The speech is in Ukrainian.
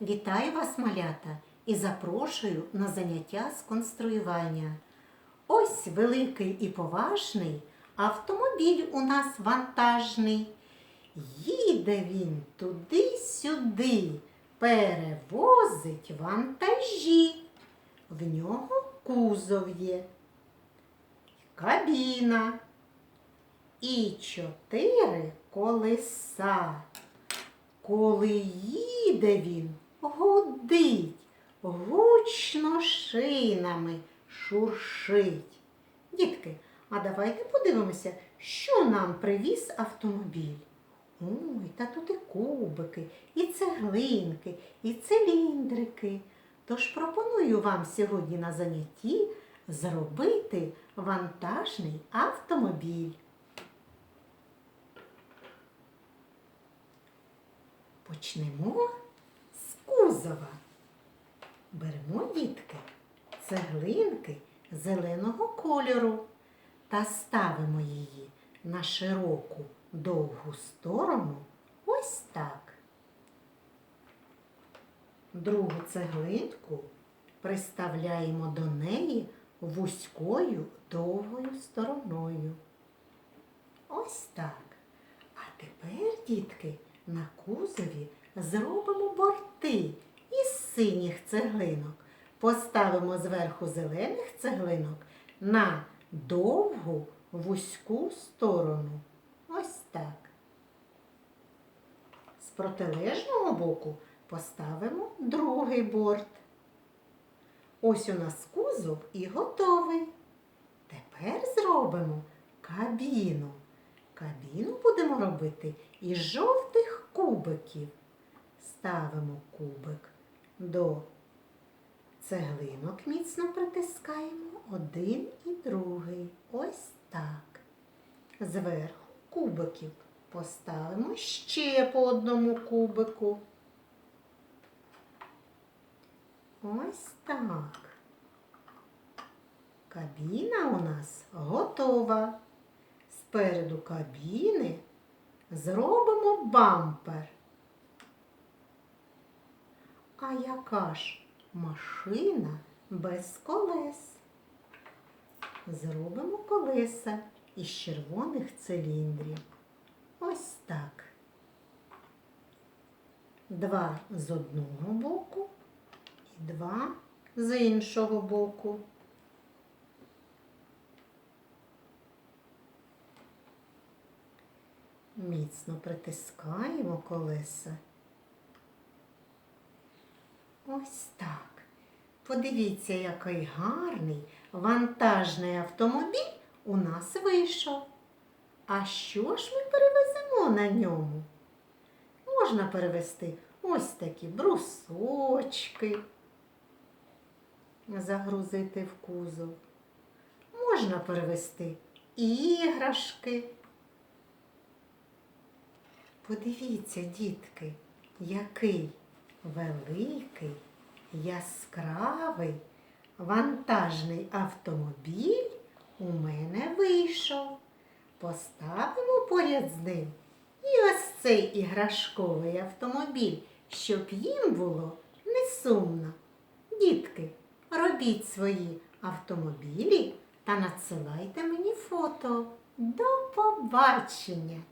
Вітаю вас, малята, і запрошую на заняття з конструювання. Ось великий і поважний автомобіль у нас вантажний. Їде він туди-сюди, перевозить вантажі. В нього кузов є, кабіна і чотири колеса. Коли їде він, гудить, гучно шинами шуршить. Дітки, а давайте подивимося, що нам привіз автомобіль. Ой, та тут і кубики, і цеглинки, і циліндрики. Тож пропоную вам сьогодні на занятті зробити вантажний автомобіль. Почнемо з кузова. Беремо дітки цеглинки зеленого кольору та ставимо її на широку довгу сторону ось так. Другу цеглинку приставляємо до неї вузькою довгою стороною. Ось так. А тепер, дітки, на кузові зробимо борти синіх цеглинок. Поставимо зверху зелених цеглинок на довгу вузьку сторону. Ось так. З протилежного боку поставимо другий борт. Ось у нас кузов і готовий. Тепер зробимо кабіну. Кабіну будемо робити із жовтих кубиків. Ставимо кубик до цеглинок, міцно притискаємо один і другий. Ось так. Зверху кубиків поставимо ще по одному кубику. Ось так. Кабіна у нас готова. Спереду кабіни зробимо бампер. А яка ж машина без колес? Зробимо колеса із червоних циліндрів. Ось так. Два з одного боку і два з іншого боку. Міцно притискаємо колеса. Ось так. Подивіться, який гарний вантажний автомобіль у нас вийшов. А що ж ми перевеземо на ньому? Можна перевезти ось такі брусочки, загрузити в кузов. Можна перевезти іграшки. Подивіться, дітки, який великий, яскравий, вантажний автомобіль у мене вийшов. Поставимо поряд з ним і ось цей іграшковий автомобіль, щоб їм було не сумно. Дітки, робіть свої автомобілі та надсилайте мені фото. До побачення!